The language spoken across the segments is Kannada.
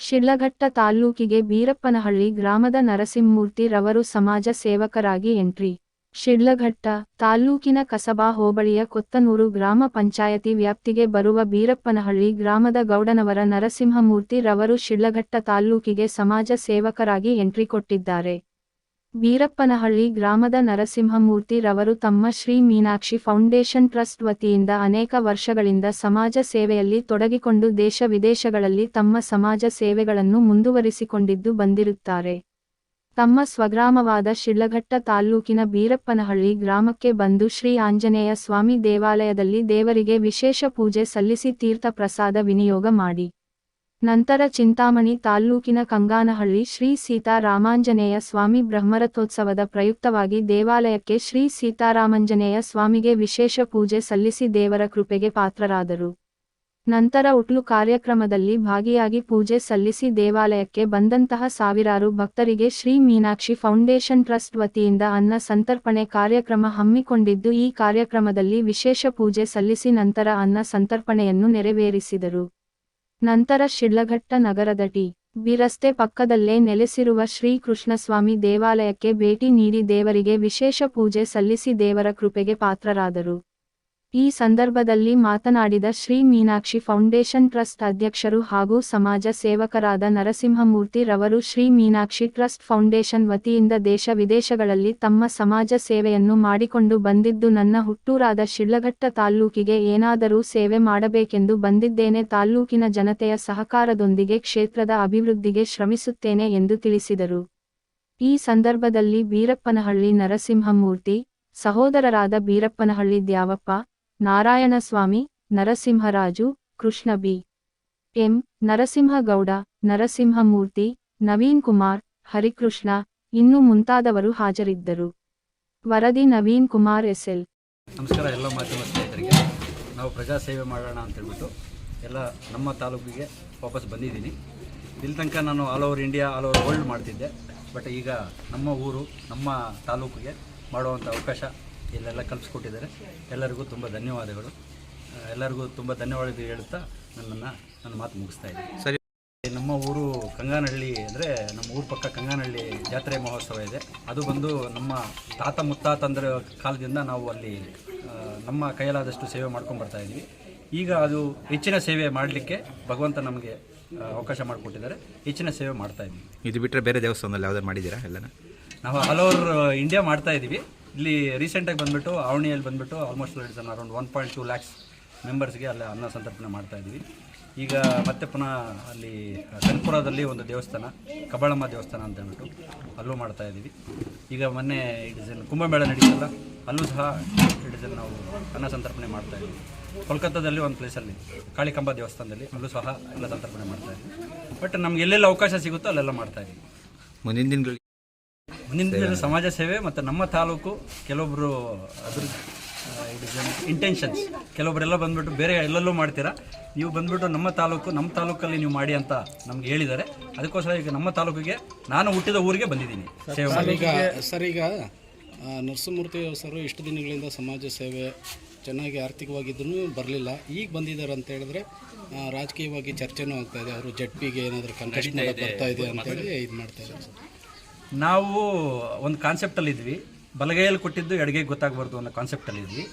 ಶಿಡ್ಲಘಟ್ಟ ತಾಲ್ಲೂಕಿಗೆ ಬೀರಪ್ಪನಹಳ್ಳಿ ಗ್ರಾಮದ ನರಸಿಂಹಮೂರ್ತಿ ರವರು ಸಮಾಜ ಸೇವಕರಾಗಿ ಎಂಟ್ರಿ. ಶಿಡ್ಲಘಟ್ಟ ತಾಲ್ಲೂಕಿನ ಕಸಬಾ ಹೋಬಳಿಯ ಕೊತ್ತನೂರು ಗ್ರಾಮ ಪಂಚಾಯತಿ ವ್ಯಾಪ್ತಿಗೆ ಬರುವ ಬೀರಪ್ಪನಹಳ್ಳಿ ಗ್ರಾಮದ ಗೌಡನವರ ನರಸಿಂಹಮೂರ್ತಿ ರವರು ಶಿಡ್ಲಘಟ್ಟ ತಾಲ್ಲೂಕಿಗೆ ಸಮಾಜ ಸೇವಕರಾಗಿ ಎಂಟ್ರಿ ಕೊಟ್ಟಿದ್ದಾರೆ. ಬೀರಪ್ಪನಹಳ್ಳಿ ಗ್ರಾಮದ ನರಸಿಂಹಮೂರ್ತಿ ರವರು ತಮ್ಮ ಶ್ರೀ ಮೀನಾಕ್ಷಿ ಫೌಂಡೇಶನ್ ಟ್ರಸ್ಟ್ ವತಿಯಿಂದ ಅನೇಕ ವರ್ಷಗಳಿಂದ ಸಮಾಜ ಸೇವೆಯಲ್ಲಿ ತೊಡಗಿಕೊಂಡು ದೇಶ ವಿದೇಶಗಳಲ್ಲಿ ತಮ್ಮ ಸಮಾಜ ಸೇವೆಗಳನ್ನು ಮುಂದುವರಿಸಿಕೊಂಡಿದ್ದು ಬಂದಿರುತ್ತಾರೆ. ತಮ್ಮ ಸ್ವಗ್ರಾಮವಾದ ಶಿಳ್ಳಘಟ್ಟ ತಾಲ್ಲೂಕಿನ ಬೀರಪ್ಪನಹಳ್ಳಿ ಗ್ರಾಮಕ್ಕೆ ಬಂದು ಶ್ರೀ ಆಂಜನೇಯ ಸ್ವಾಮಿ ದೇವಾಲಯದಲ್ಲಿ ದೇವರಿಗೆ ವಿಶೇಷ ಪೂಜೆ ಸಲ್ಲಿಸಿ ತೀರ್ಥ ಪ್ರಸಾದ ವಿನಿಯೋಗ ಮಾಡಿ. ನಂತರ ಚಿಂತಾಮಣಿ ತಾಲ್ಲೂಕಿನ ಕಂಗಾನಹಳ್ಳಿ ಶ್ರೀ ಸೀತಾರಾಮಾಂಜನೇಯ ಸ್ವಾಮಿ ಬ್ರಹ್ಮರಥೋತ್ಸವದ ಪ್ರಯುಕ್ತವಾಗಿ ದೇವಾಲಯಕ್ಕೆ ಶ್ರೀ ಸೀತಾರಾಮಾಂಜನೇಯ ಸ್ವಾಮಿಗೆ ವಿಶೇಷ ಪೂಜೆ ಸಲ್ಲಿಸಿ ದೇವರ ಕೃಪೆಗೆ ಪಾತ್ರರಾದರು. ನಂತರ ಉಟ್ಲು ಕಾರ್ಯಕ್ರಮದಲ್ಲಿ ಭಾಗಿಯಾಗಿ ಪೂಜೆ ಸಲ್ಲಿಸಿ ದೇವಾಲಯಕ್ಕೆ ಬಂದಂತಹ ಸಾವಿರಾರು ಭಕ್ತರಿಗೆ ಶ್ರೀ ಮೀನಾಕ್ಷಿ ಫೌಂಡೇಶನ್ ಟ್ರಸ್ಟ್ ವತಿಯಿಂದ ಅನ್ನ ಸಂತರ್ಪಣೆ ಕಾರ್ಯಕ್ರಮ ಹಮ್ಮಿಕೊಂಡಿದ್ದು ಈ ಕಾರ್ಯಕ್ರಮದಲ್ಲಿ ವಿಶೇಷ ಪೂಜೆ ಸಲ್ಲಿಸಿ ನಂತರ ಅನ್ನ ಸಂತರ್ಪಣೆಯನ್ನು ನೆರವೇರಿಸಿದರು. ನಂತರ ಶಿಡ್ಲಘಟ್ಟ ನಗರದ ಟಿ. ಬಿ. ರಸ್ತೆ ಪಕ್ಕದಲ್ಲೇ ನೆಲೆಸಿರುವ ಶ್ರೀ ಕೃಷ್ಣಸ್ವಾಮಿ ದೇವಾಲಯಕ್ಕೆ ಭೇಟಿ ನೀಡಿ ದೇವರಿಗೆ ವಿಶೇಷ ಪೂಜೆ ಸಲ್ಲಿಸಿ ದೇವರ ಕೃಪೆಗೆ ಪಾತ್ರರಾದರು. ಈ ಸಂದರ್ಭದಲ್ಲಿ ಮಾತನಾಡಿದ ಶ್ರೀ ಮೀನಾಕ್ಷಿ ಫೌಂಡೇಶನ್ ಟ್ರಸ್ಟ್ ಅಧ್ಯಕ್ಷರು ಹಾಗೂ ಸಮಾಜ ಸೇವಕರಾದ ನರಸಿಂಹಮೂರ್ತಿ ರವರು, ಶ್ರೀ ಮೀನಾಕ್ಷಿ ಟ್ರಸ್ಟ್ ಫೌಂಡೇಶನ್ ವತಿಯಿಂದ ದೇಶ ವಿದೇಶಗಳಲ್ಲಿ ತಮ್ಮ ಸಮಾಜ ಸೇವೆಯನ್ನು ಮಾಡಿಕೊಂಡು ಬಂದಿದ್ದು, ನನ್ನ ಹುಟ್ಟೂರಾದ ಶಿಳ್ಳಘಟ್ಟ ತಾಲ್ಲೂಕಿಗೆ ಏನಾದರೂ ಸೇವೆ ಮಾಡಬೇಕೆಂದು ಬಂದಿದ್ದೇನೆ. ತಾಲ್ಲೂಕಿನ ಜನತೆಯ ಸಹಕಾರದೊಂದಿಗೆ ಕ್ಷೇತ್ರದ ಅಭಿವೃದ್ಧಿಗೆ ಶ್ರಮಿಸುತ್ತೇನೆ ಎಂದು ತಿಳಿಸಿದರು. ಈ ಸಂದರ್ಭದಲ್ಲಿ ಬೀರಪ್ಪನಹಳ್ಳಿ ನರಸಿಂಹಮೂರ್ತಿ, ಸಹೋದರರಾದ ಬೀರಪ್ಪನಹಳ್ಳಿ ದ್ಯಾವಪ್ಪ ನಾರಾಯಣಸ್ವಾಮಿ, ನರಸಿಂಹರಾಜು, ಕೃಷ್ಣ ಬಿ. ಎಂ. ನರಸಿಂಹಗೌಡ, ನರಸಿಂಹಮೂರ್ತಿ, ನವೀನ್ ಕುಮಾರ್, ಹರಿಕೃಷ್ಣ, ಇನ್ನು ಮುಂತಾದವರು ಹಾಜರಿದ್ದರು. ವರದಿ ನವೀನ್ ಕುಮಾರ್ ಎಸ್ಎಲ್ ನಮಸ್ಕಾರ, ಎಲ್ಲ ಮಾಧ್ಯಮ ಸ್ನೇಹಿತರಿಗೆ. ನಾವು ಪ್ರಜಾ ಸೇವೆ ಮಾಡೋಣ ಅಂತ ಹೇಳ್ಬಿಟ್ಟು ಎಲ್ಲ ನಮ್ಮ ತಾಲೂಕಿಗೆ ವಾಪಸ್ ಬಂದಿದ್ದೀನಿ. ಇಲ್ಲಿ ತನಕ ನಾನು all over India all over world ಮಾಡ್ತಿದ್ದೆ. ಬಟ್ ಈಗ ನಮ್ಮ ಊರು, ನಮ್ಮ ತಾಲೂಕಿಗೆ ಮಾಡುವಂಥ ಅವಕಾಶ ಇಲ್ಲೆಲ್ಲ ಕಲ್ಪಿಸ್ಕೊಟ್ಟಿದ್ದಾರೆ ಎಲ್ಲರಿಗೂ ತುಂಬ ಧನ್ಯವಾದಗಳು. ಎಲ್ಲರಿಗೂ ತುಂಬ ಧನ್ಯವಾದ ಹೇಳ್ತಾ ನನ್ನನ್ನು ನನ್ನ ಮಾತು ಮುಗಿಸ್ತಾ ಇದ್ದೀನಿ. ಸರಿ. ನಮ್ಮ ಊರು ಕಂಗಾನಹಳ್ಳಿ ಅಂದರೆ ನಮ್ಮ ಊರ ಪಕ್ಕ ಕಂಗಾನಹಳ್ಳಿ ಜಾತ್ರೆ ಮಹೋತ್ಸವ ಇದೆ. ಅದು ಬಂದು ನಮ್ಮ ತಾತ ಮುತ್ತಾತಂದ್ರ ಕಾಲದಿಂದ ನಾವು ಅಲ್ಲಿ ನಮ್ಮ ಕೈಯಲಾದಷ್ಟು ಸೇವೆ ಮಾಡ್ಕೊಂಡು ಬರ್ತಾ ಇದ್ದೀವಿ. ಈಗ ಅದು ಹೆಚ್ಚಿನ ಸೇವೆ ಮಾಡಲಿಕ್ಕೆ ಭಗವಂತ ನಮಗೆ ಅವಕಾಶ ಮಾಡಿಕೊಟ್ಟಿದ್ದಾರೆ. ಹೆಚ್ಚಿನ ಸೇವೆ ಮಾಡ್ತಾ ಇದ್ದೀವಿ. ಇದು ಬಿಟ್ಟರೆ ಬೇರೆ ದೇವಸ್ಥಾನದಲ್ಲಿ ಯಾವುದೇ ಮಾಡಿದ್ದೀರಾ ಎಲ್ಲನ? ನಾವು ಆಲ್ ಓವರ್ ಇಂಡಿಯಾ ಮಾಡ್ತಾ ಇದ್ದೀವಿ. ಇಲ್ಲಿ ರೀಸೆಂಟಾಗಿ ಬಂದುಬಿಟ್ಟು ಅವಣಿಯಲ್ಲಿ ಬಂದುಬಿಟ್ಟು almost around one point two lakhs ಮೆಂಬರ್ಸ್ಗೆ ಅಲ್ಲಿ ಅನ್ನ ಸಂತರ್ಪಣೆ ಮಾಡ್ತಾ ಇದ್ವಿ. ಈಗ ಮತ್ತೆ ಪುನಃ ಅಲ್ಲಿ ಕನ್ಪುರದಲ್ಲಿ ಒಂದು ದೇವಸ್ಥಾನ ಕಬಾಳಮ್ಮ ದೇವಸ್ಥಾನ ಅಂತ ಹೇಳ್ಬಿಟ್ಟು ಅಲ್ಲೂ ಮಾಡ್ತಾ ಇದ್ದೀವಿ. ಈಗ ಮೊನ್ನೆ ಡಿಸೈನ್ ಕುಂಭಮೇಳ ನಡೀತಲ್ಲ, ಅಲ್ಲೂ ಸಹ ಡಿಸೈನ್ ನಾವು ಅನ್ನ ಸಂತರ್ಪಣೆ ಮಾಡ್ತಾ ಇದ್ದೀವಿ. ಕೋಲ್ಕತ್ತಾದಲ್ಲಿ ಒಂದು ಪ್ಲೇಸಲ್ಲಿ ಕಾಳಿಕಂಬ ದೇವಸ್ಥಾನದಲ್ಲಿ ಅಲ್ಲೂ ಸಹ ಅನ್ನ ಸಂತರ್ಪಣೆ ಮಾಡ್ತಾ ಇದ್ದೀವಿ. ಬಟ್ ನಮ್ಗೆ ಎಲ್ಲೆಲ್ಲ ಅವಕಾಶ ಸಿಗುತ್ತೋ ಅಲ್ಲೆಲ್ಲ ಮಾಡ್ತಾ ಇದ್ದೀವಿ. ಮುಂದಿನ ದಿನಗಳಲ್ಲಿ ಮುಂದಿನ ದಿನದಲ್ಲಿ ಸಮಾಜ ಸೇವೆ ಮತ್ತು ನಮ್ಮ ತಾಲೂಕು ಕೆಲವೊಬ್ಬರು ಅದ್ರ ಇಂಟೆನ್ಷನ್ಸ್ ಕೆಲವೊಬ್ಬರೆಲ್ಲ ಬಂದ್ಬಿಟ್ಟು ಬೇರೆ ಎಲ್ಲೆಲ್ಲೂ ಮಾಡ್ತೀರಾ ನೀವು ಬಂದ್ಬಿಟ್ಟು ನಮ್ಮ ತಾಲೂಕು ನಮ್ಮ ತಾಲೂಕಲ್ಲಿ ನೀವು ಮಾಡಿ ಅಂತ ನಮ್ಗೆ ಹೇಳಿದ್ದಾರೆ. ಅದಕ್ಕೋಸ್ಕರ ಈಗ ನಮ್ಮ ತಾಲೂಕಿಗೆ ನಾನು ಹುಟ್ಟಿದ ಊರಿಗೆ ಬಂದಿದ್ದೀನಿ. ಸೇವೆ ಮಾಡಿ ಸರ್ ಈಗ ನರಸಿಂಹಮೂರ್ತಿ ಸರ್ ಇಷ್ಟು ದಿನಗಳಿಂದ ಸಮಾಜ ಸೇವೆ ಚೆನ್ನಾಗಿ ಆರ್ಥಿಕವಾಗಿದ್ದೂ ಬರಲಿಲ್ಲ. ಈಗ ಬಂದಿದ್ದಾರೆ ಅಂತ ಹೇಳಿದ್ರೆ ರಾಜಕೀಯವಾಗಿ ಚರ್ಚೆನೂ ಆಗ್ತಾ ಇದೆ. ಅವರು ಜಡ್ಪಿಗೆ ಏನಾದರೂ ಕಂಟೆಸ್ಟ್ ಬರ್ತಾ ಇದೆ ಅಂತೇಳಿ ಇದು ಮಾಡ್ತಾ ಇದ್ದಾರೆ ಸರ್. ನಾವು ಒಂದು ಕಾನ್ಸೆಪ್ಟಲ್ಲಿ ಇದ್ವಿ. ಬಲಗೈಯಲ್ಲಿ ಕೊಟ್ಟಿದ್ದು ಎಡಗೈಗೆ ಗೊತ್ತಾಗಬಾರ್ದು ಅನ್ನೋ ಕಾನ್ಸೆಪ್ಟಲ್ಲಿ ಇದ್ವಿ.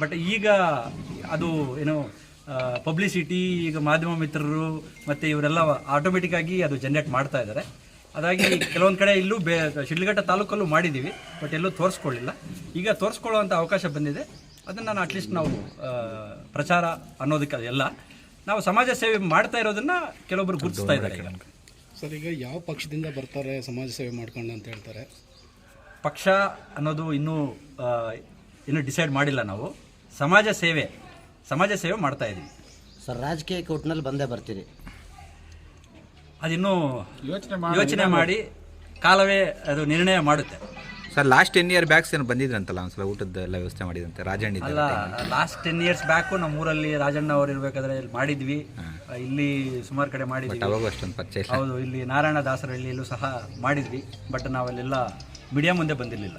ಬಟ್ ಈಗ ಅದು ಏನು ಪಬ್ಲಿಸಿಟಿ ಈಗ ಮಾಧ್ಯಮ ಮಿತ್ರರು ಮತ್ತು ಇವರೆಲ್ಲ ಆಟೋಮೆಟಿಕ್ಕಾಗಿ ಅದು ಜನ್ರೇಟ್ ಮಾಡ್ತಾ ಇದ್ದಾರೆ. ಅದಾಗಿ ಕೆಲವೊಂದು ಕಡೆ ಇಲ್ಲೂ ಬೇ, ಶಿಡ್ಲಘಟ್ಟ ತಾಲೂಕಲ್ಲೂ ಮಾಡಿದ್ದೀವಿ ಬಟ್ ಎಲ್ಲೂ ತೋರಿಸ್ಕೊಳ್ಳಿಲ್ಲ. ಈಗ ತೋರಿಸ್ಕೊಳ್ಳುವಂಥ ಅವಕಾಶ ಬಂದಿದೆ. ಅದನ್ನು ನಾನು ಅಟ್ಲೀಸ್ಟ್ ನಾವು ಪ್ರಚಾರ ಅನ್ನೋದಕ್ಕೆ ಅದೆಲ್ಲ. ನಾವು ಸಮಾಜ ಸೇವೆ ಮಾಡ್ತಾ ಇರೋದನ್ನು ಕೆಲವೊಬ್ಬರು ಗುರುತಿಸ್ತಾ ಇದ್ದಾರೆ ಸರ್ ಈಗ ಯಾವ ಪಕ್ಷದಿಂದ ಬರ್ತಾರೆ ಸಮಾಜ ಸೇವೆ ಮಾಡ್ಕೊಂಡು ಅಂತ ಹೇಳ್ತಾರೆ? ಪಕ್ಷ ಅನ್ನೋದು ಇನ್ನೂ ಇನ್ನೂ ಡಿಸೈಡ್ ಮಾಡಿಲ್ಲ ನಾವು. ಸಮಾಜ ಸೇವೆ ಸಮಾಜ ಸೇವೆ ಮಾಡ್ತಾ ಇದ್ದೀವಿ. ಸರ್ ರಾಜಕೀಯ ಕೋಟ್ನಲ್ಲಿ ಬಂದೇ ಬರ್ತೀರಿ. ಅದಿನ್ನೂ ಯೋಚನೆ ಮಾಡಿ ಕಾಲವೇ ಅದು ನಿರ್ಣಯ ಮಾಡುತ್ತೆ. Sir last ten year backs ಏನು ಬಂದಿದ್ರಂತಲ್ಲ ಒಂದ್ಸಲ ಊಟದ ಎಲ್ಲ ವ್ಯವಸ್ಥೆ ಮಾಡಿದಂತೆ ರಾಜಣ್ಣ ಅಲ್ಲ ಲಾಸ್ಟ್ ಟೆನ್ ಇಯರ್ಸ್ ಬ್ಯಾಕು ನಮ್ಮ ಊರಲ್ಲಿ ರಾಜಣ್ಣ ಅವ್ರು ಇರ್ಬೇಕಾದ್ರೆ ಇಲ್ಲಿ ಮಾಡಿದ್ವಿ. ಇಲ್ಲಿ ಸುಮಾರು ಕಡೆ ಮಾಡಿದ್ವಿ. ಅವಾಗ ಅಷ್ಟೊಂದು ಪರಿಚಯ ಇಲ್ಲ. ಹೌದು ಇಲ್ಲಿ ನಾರಾಯಣ ದಾಸರಹಳ್ಳಿಯಲ್ಲೂ ಸಹ ಮಾಡಿದ್ವಿ ಬಟ್ ನಾವಲ್ಲೆಲ್ಲ ಮೀಡಿಯಾ ಮುಂದೆ ಬಂದಿರಲಿಲ್ಲ.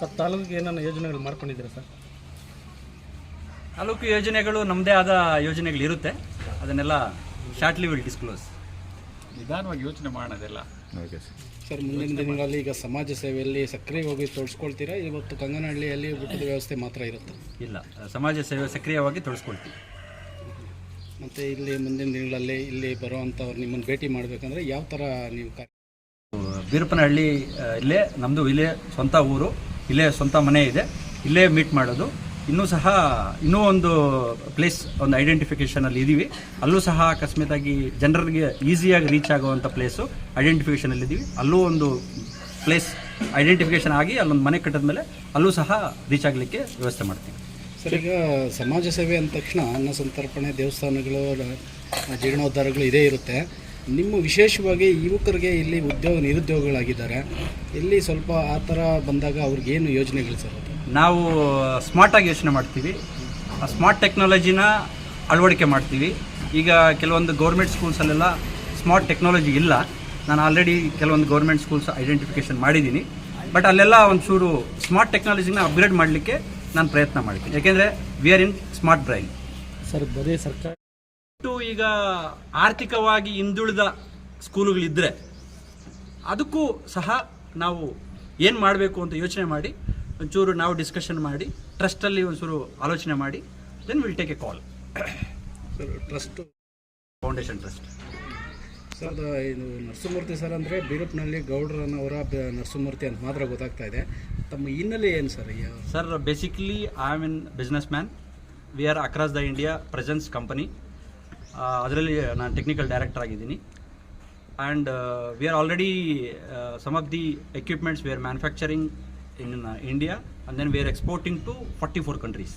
ಸರ್ ತಾಲೂಕಿಗೆ ಏನಾನ ಯೋಜನೆಗಳು ಮಾಡ್ಕೊಂಡಿದ್ದೀರಾ ಸರ್? ತಾಲೂಕು ಯೋಜನೆಗಳು ನಮ್ಮದೇ ಆದ ಯೋಜನೆಗಳು ಇರುತ್ತೆ ಅದನ್ನೆಲ್ಲ ಶಾರ್ಟ್ಲಿ ವಿಲ್ ಡಿಸ್ಕ್ಲೋಸ್ ನಿಧಾನವಾಗಿ ಯೋಚನೆ ಮಾಡೋದೆಲ್ಲ. ಓಕೆ ಸರ್ ಸರ್ ಮುಂದಿನ ದಿನಗಳಲ್ಲಿ ಈಗ ಸಮಾಜ ಸೇವೆಯಲ್ಲಿ ಸಕ್ರಿಯವಾಗಿ ತೊಡಸ್ಕೊಳ್ತೀರಾ? ಇವತ್ತು ಕಂಗನಹಳ್ಳಿಯಲ್ಲಿ ಊಟದ ವ್ಯವಸ್ಥೆ ಮಾತ್ರ ಇರುತ್ತೆ? ಇಲ್ಲ ಸಮಾಜ ಸೇವೆ ಸಕ್ರಿಯವಾಗಿ ತೊಡಸ್ಕೊಳ್ತೀವಿ. ಮತ್ತು ಇಲ್ಲಿ ಮುಂದಿನ ದಿನಗಳಲ್ಲಿ ಇಲ್ಲಿ ಬರುವಂಥವ್ರು ನಿಮ್ಮನ್ನು ಭೇಟಿ ಮಾಡಬೇಕಂದ್ರೆ ಯಾವ ಥರ ನೀವು ಕಾರ್ಯ ಬೀರಪ್ಪನಹಳ್ಳಿ ಇಲ್ಲೇ ನಮ್ಮದು ಇಲ್ಲೇ ಸ್ವಂತ ಊರು ಇಲ್ಲೇ ಸ್ವಂತ ಮನೆ ಇದೆ. ಇಲ್ಲೇ ಮೀಟ್ ಮಾಡೋದು. ಇನ್ನೂ ಸಹ ಇನ್ನೂ ಒಂದು ಪ್ಲೇಸ್ ಒಂದು ಐಡೆಂಟಿಫಿಕೇಷನಲ್ಲಿ ಇದ್ದೀವಿ ಅಲ್ಲೂ ಸಹ ಅಕಸ್ಮಾತಾಗಿ ಜನರಿಗೆ ಈಸಿಯಾಗಿ ರೀಚ್ ಆಗುವಂಥ ಪ್ಲೇಸು ಐಡೆಂಟಿಫಿಕೇಷನಲ್ಲಿ ಇದ್ದೀವಿ ಅಲ್ಲೂ ಒಂದು ಪ್ಲೇಸ್ ಐಡೆಂಟಿಫಿಕೇಷನ್ ಆಗಿ ಅಲ್ಲೊಂದು ಮನೆ ಕಟ್ಟಿದ ಮೇಲೆ ಅಲ್ಲೂ ಸಹ ರೀಚ್ ಆಗಲಿಕ್ಕೆ ವ್ಯವಸ್ಥೆ ಮಾಡ್ತೀವಿ. ಸರ್, ಈಗ ಸಮಾಜ ಸೇವೆ ಅಂದ ತಕ್ಷಣ ಅನ್ನ ಸಂತರ್ಪಣೆ, ದೇವಸ್ಥಾನಗಳು, ಜೀರ್ಣೋದ್ಧಾರಗಳು ಇದೇ ಇರುತ್ತೆ. ನಿಮ್ಮ ವಿಶೇಷವಾಗಿ ಯುವಕರಿಗೆ ಇಲ್ಲಿ ಉದ್ಯೋಗ ನಿರುದ್ಯೋಗಗಳಾಗಿದ್ದಾರೆ. ಇಲ್ಲಿ ಸ್ವಲ್ಪ ಆ ಥರ ಬಂದಾಗ ಅವ್ರಿಗೇನು ಯೋಜನೆಗಳು ಸರ್ ನಾವು ಸ್ಮಾರ್ಟಾಗಿ ಯೋಚನೆ ಮಾಡ್ತೀವಿ. ಆ ಸ್ಮಾರ್ಟ್ ಟೆಕ್ನಾಲಜಿನ ಅಳವಡಿಕೆ ಮಾಡ್ತೀವಿ. ಈಗ ಕೆಲವೊಂದು ಗೌರ್ಮೆಂಟ್ ಸ್ಕೂಲ್ಸಲ್ಲೆಲ್ಲ ಸ್ಮಾರ್ಟ್ ಟೆಕ್ನಾಲಜಿ ಇಲ್ಲ. ನಾನು ಆಲ್ರೆಡಿ ಕೆಲವೊಂದು ಗೌರ್ಮೆಂಟ್ ಸ್ಕೂಲ್ಸ್ ಐಡೆಂಟಿಫಿಕೇಷನ್ ಮಾಡಿದ್ದೀನಿ. ಬಟ್ ಅಲ್ಲೆಲ್ಲ ಒಂಚೂರು ಸ್ಮಾರ್ಟ್ ಟೆಕ್ನಾಲಜಿನ ಅಪ್ಗ್ರೇಡ್ ಮಾಡಲಿಕ್ಕೆ ನಾನು ಪ್ರಯತ್ನ ಮಾಡ್ತೀನಿ. ಯಾಕೆಂದರೆ we are in smart brain sir ಬರೀ ಸರ್ಕಾರ ಈಗ ಆರ್ಥಿಕವಾಗಿ ಹಿಂದುಳಿದ ಸ್ಕೂಲುಗಳಿದ್ದರೆ ಅದಕ್ಕೂ ಸಹ ನಾವು ಏನು ಮಾಡಬೇಕು ಅಂತ ಯೋಚನೆ ಮಾಡಿ ಒಂಚೂರು ನಾವು ಡಿಸ್ಕಷನ್ ಮಾಡಿ ಟ್ರಸ್ಟಲ್ಲಿ ಒಂಚೂರು ಆಲೋಚನೆ ಮಾಡಿ then will take a call sir trust foundation trust sir ಇದು ನರಸಿಂಹಮೂರ್ತಿ ಸರ್ ಅಂದರೆ ಬಿರುಪ್ನಲ್ಲಿ ಗೌಡ್ರನವರ ನರಸಿಂಹಮೂರ್ತಿ ಅಂತ ಮಾತ್ರ ಗೊತ್ತಾಗ್ತಾ ಇದೆ. ತಮ್ಮ ಹಿನ್ನೆಲೆ ಏನು sir sir basically I am in businessman we are across the India presence company ಅದರಲ್ಲಿ ನಾನು ಟೆಕ್ನಿಕಲ್ ಡೈರೆಕ್ಟರ್ ಆಗಿದ್ದೀನಿ. And we are already some of the equipments we are manufacturing in India and then we are exporting to forty four countries